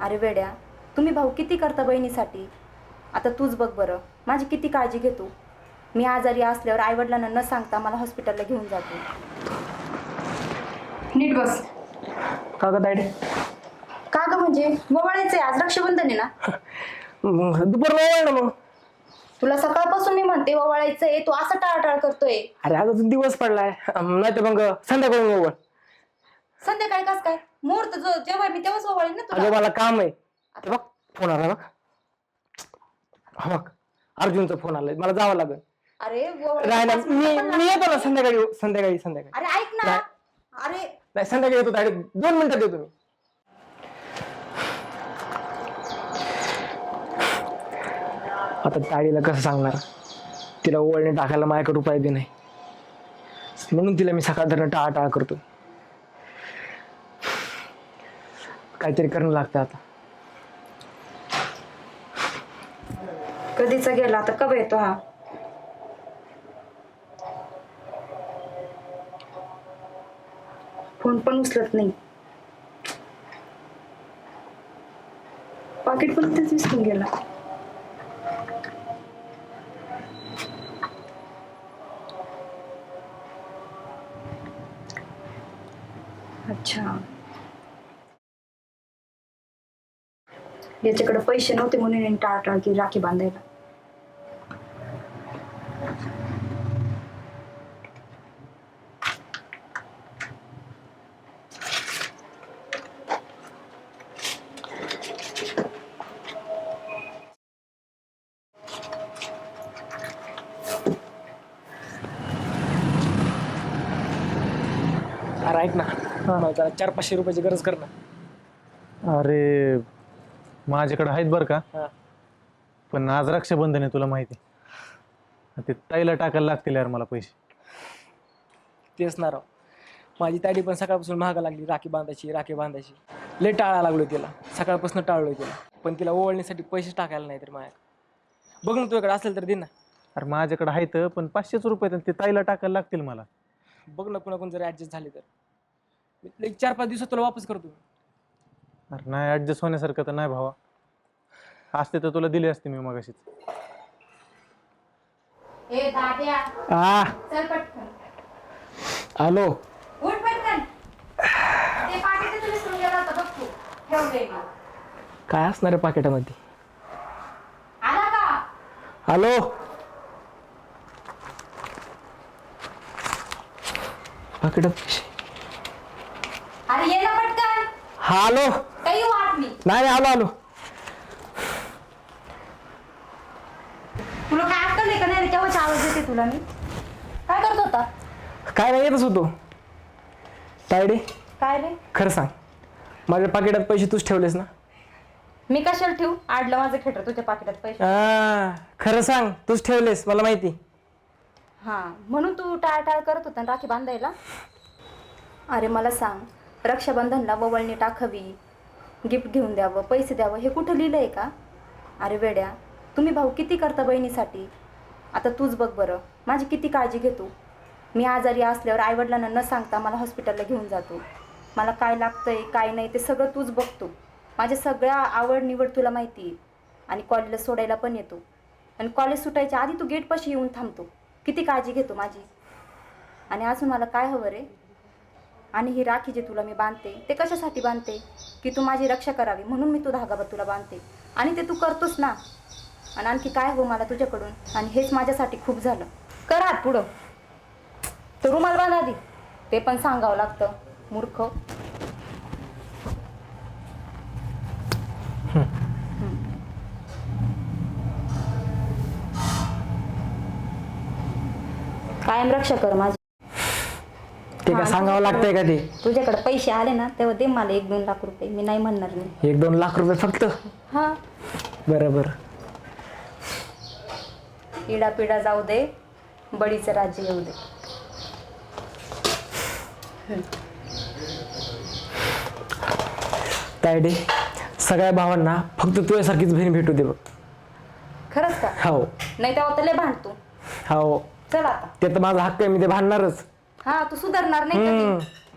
अरे वेड्या तुम्ही भाऊ किती करता बहिणीसाठी? आता तूच बघ बरं माझी किती काळजी घेतो मी आजारी असल्यावर आईवडिलांना न सांगता मला हॉस्पिटलला घेऊन जातो नीट बस. का ग तायडे का ग म्हणजे? ववाळायचंय आज रक्षाबंधन आहे ना? मग दुपार नाही ना मग. तुला सकाळपासून मी म्हणते ववाळायचंय तू असं टाळाटाळ करतोय. अरे आता तू दिवस पडलाय. नाही तर मग संध्याकाळी मोबाईल संध्याकाळी कस काय? मुहूर्त जो जेव्हा मी तेव्हाच ववाळीन ना अगं तुला मला काम आहे. आता बघ फोन आला बघ. हा बघ अर्जुनचा फोन आलाय. मला जावं लागेल. अरे नाही नाही पाच मी पण. येतो ना संध्याकाळी संध्याकाळी संध्याकाळी. अरे ऐक ना. अरे. नाही संध्याकाळी येतो तायडे दोन मिनिटात येतो मी. आता ताडीला कसं सांगणार? तिला ओळणी टाकायला माझ्याकडे उपाय बी नाही. म्हणून तिला मी सकाळ धरणं टाळा टाळा करतो काहीतरी करणं लागतं आता. कधीचा गेला? आता कब येतो हा? फोन पण उचलत नाही. पाकिट पण तेच विसरून गेला. अच्छा. याच्याकडे पैसे नव्हते म्हणून यांनी टाळाटाळ केली राखी बांधायला. अरे ऐक ना मला जरा चार पाचशे रुपयाची गरज कर ना. अरे माझ्याकडे आहेत बरं का. पण आज रक्षाबंधन आहे तुला माहिती आहे. ते ताईला टाकायला लागतील यार मला पैसे. तेच ना राव. माझी ताडी पण सकाळपासून महागा लागली राखी बांधायची राखी बांधायची. लय टाळा लागलो तिला. सकाळपासून टाळलोय तिला. पण तिला ओवळण्यासाठी पैसे टाकायला नाही तर माझ्या बघ ना तुझ्याकडे असेल तर दे ना. अरे माझ्याकडे आहेत पण पाचशेच रुपये आहेत, ते ताईला टाकायला लागतील मला. बघ ना कुणाकडून जर ऍडजस्ट झाले तर. मी एक चार पाच दिवसात तुला वापस करतो. अरे नाही ॲडजस्ट होण्यासारखं तर नाही भावा. असते तर तुला दिले असते मी मगाशीच. ए दाद्या. आ. चल पटकन. आलो. उठ पटकन. ते पाकिट तुला विसरून गेला होता बघ तू. ठेवलंय मी काय असणार आहे पाकिटामध्ये? आला का? हॅलो पाकिटात पैसे. अरे ये ना पटकन. हा आलो. नाही. नाही नाही, आलो आलो. तुला काय अक्कल आहे का नाही रे? केव्हाची आवाज देते तुला मी? काय करत होता? काय नाही येतच होतो. तायडे काय रे? खरं सांग. माझ्या पाकिटात पैसे तूच ठेवलेस ना? मी कशाला ठेवू? आडलं माझं खेटर तुझ्या पाकिटात पैसे. आ, खरं सांग तूच ठेवलेस मला माहिती. हा म्हणून तू टाळटाळ करत होता ना राखी बांधायला? अरे मला सांग रक्षाबंधनला ववळणी टाकावी गिफ्ट घेऊन द्यावं पैसे द्यावं हे कुठं लिहिलं आहे का? अरे वेड्या तुम्ही भाऊ किती करता बहिणीसाठी? आता तूच बघ बरं माझी किती काळजी घेतो मी आजारी असल्यावर आईवडिलांना न सांगता मला हॉस्पिटलला घेऊन जातो मला काय लागतं आहे काय नाही ते सगळं तूच बघतो माझ्या सगळ्या आवड निवड तुला माहिती आहे. आणि कॉलेजला सोडायला पण येतो. आणि कॉलेज सुटायच्या आधी तू गेटपाशी येऊन थांबतो. किती काळजी घेतो माझी. आणि अजून मला काय हवं रे? आणि ही राखी जे तुला मी बांधते ते कशासाठी बांधते? की तू माझी रक्षा करावी म्हणून मी तू धागाभर तुला बांधते. आणि ते तू करतोस ना? आणि आणखी काय हो मला तुझ्याकडून? आणि हेच माझ्यासाठी खूप झालं. करा पुढं. तर रुमाल बांधा आधी. ते पण सांगावं लागतं मूर्ख. कायम रक्षा कर माझी. ते काय सांगावं लागतंय का ते? तुझ्याकडे पैसे आले ना तेव्हा दे मला एक दोन लाख रुपये. मी नाही म्हणणार नाही एक दोन लाख रुपये फक्त? हा. बरं बरं. पिढा पिढा जाऊ दे बडीचं राज्य येऊ दे. तायडे सगळ्या भावांना फक्त तुझ्यासारखीच बहीण भेटू दे बघ. खरंच का? हो. नाही तेव्हा तर लय भांडतो. हो. चल आता. ते तर माझा हक्क आहे मी ते भांडणारच. हा तू सुधारणार नाही कधी